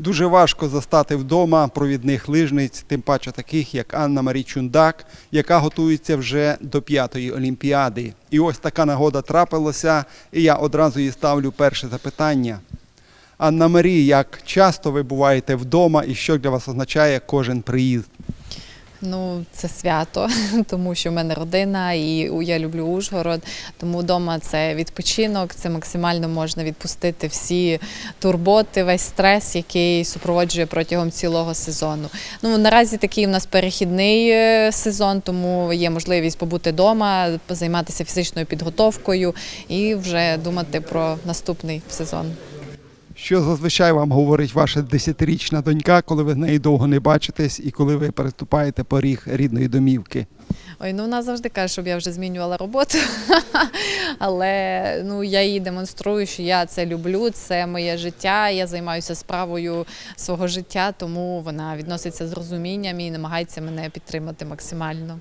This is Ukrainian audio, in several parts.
Дуже важко застати вдома провідних лижниць, тим паче таких, як Анна Марій Чундак, яка готується вже до п'ятої олімпіади. І ось така нагода трапилася, і я одразу їй ставлю перше запитання. Анна Марі, як часто ви буваєте вдома і що для вас означає кожен приїзд? Ну, це свято, тому що в мене родина і я люблю Ужгород. Тому вдома це відпочинок, це максимально можна відпустити всі турботи, весь стрес, який супроводжує протягом цілого сезону. Ну наразі такий у нас перехідний е, сезон, тому є можливість побути вдома, позайматися фізичною підготовкою і вже думати про наступний сезон. Що зазвичай вам говорить ваша десятирічна донька, коли ви з нею довго не бачитесь і коли ви переступаєте поріг рідної домівки? Ой, ну вона завжди каже, щоб я вже змінювала роботу. Але ну я їй демонструю, що я це люблю, це моє життя. Я займаюся справою свого життя, тому вона відноситься з розумінням і намагається мене підтримати максимально.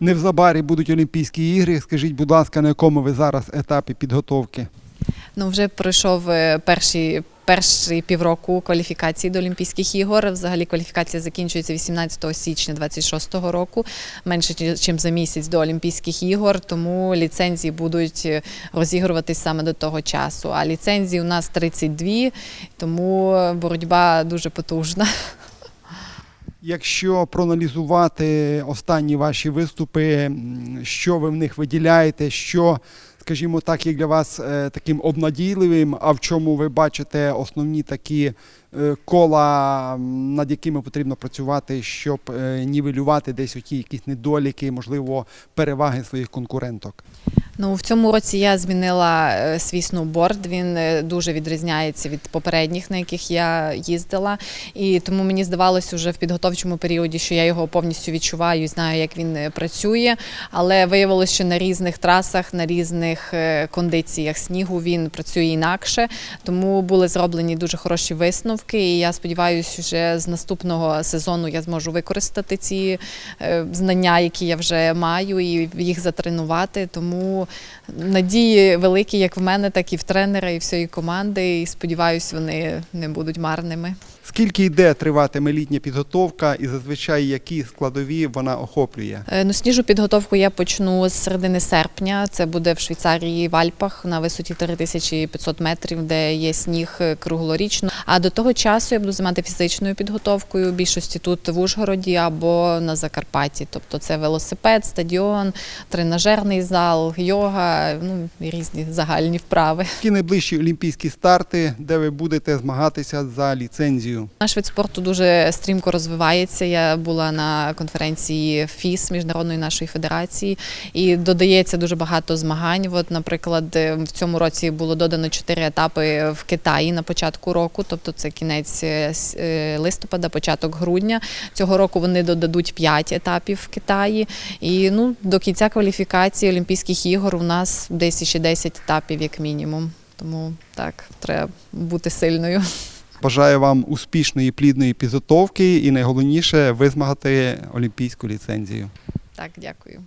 Невзабарі будуть Олімпійські ігри. Скажіть, будь ласка, на якому ви зараз етапі підготовки? Ну, вже пройшов е, перший. Перші півроку кваліфікації до Олімпійських ігор. Взагалі кваліфікація закінчується 18 січня 26-го року, менше ніж за місяць до Олімпійських ігор, тому ліцензії будуть е, розігруватись саме до того часу. А ліцензії у нас 32, тому боротьба дуже потужна. Якщо проаналізувати останні ваші виступи, що ви в них виділяєте, що, скажімо так, є для вас е, таким обнадійливим, а в чому ви бачите основні такі е, кола, над якими потрібно працювати, щоб е, нівелювати десь оті якісь недоліки, можливо, переваги своїх конкуренток? Ну, в цьому році я змінила е, свій сноуборд. Він е, дуже відрізняється від попередніх, на яких я їздила. І тому мені здавалося вже в підготовчому періоді, що я його повністю відчуваю знаю, як він е, працює. Але виявилося, що на різних трасах, на різних кондиціях снігу він працює інакше. Тому були зроблені дуже хороші висновки. І я сподіваюся, вже з наступного сезону я зможу використати ці знання, які я вже маю, і їх затренувати. Тому надії великі, як в мене, так і в тренера, і всієї команди. І сподіваюся, вони не будуть марними. Скільки йде триватиме літня підготовка і зазвичай які складові вона охоплює? Е, Ну, сніжу підготовку я почну з середини серпня. Це буде в Швейцарії в Альпах на висоті 3500 метрів, де є сніг е, круглорічно. А до того часу я буду займати фізичною підготовкою. Більшості тут в Ужгороді або на Закарпатті. Тобто це велосипед, стадіон, тренажерний зал, йога, ну і різні загальні вправи. Які найближчі олімпійські старти, де ви будете змагатися за ліцензію? Наш вид спорту дуже стрімко розвивається. Я була на конференції ФІС міжнародної нашої федерації, і додається дуже багато змагань. От, наприклад, е, в цьому році було додано чотири етапи в Китаї на початку року, тобто це кінець е, е, листопада, початок грудня. Цього року вони додадуть п'ять етапів в Китаї. І ну до кінця кваліфікації Олімпійських ігор у нас десь ще 10 етапів, як мінімум. Тому так треба бути сильною. Бажаю вам успішної плідної підготовки і найголовніше визмагати олімпійську ліцензію. Так, дякую.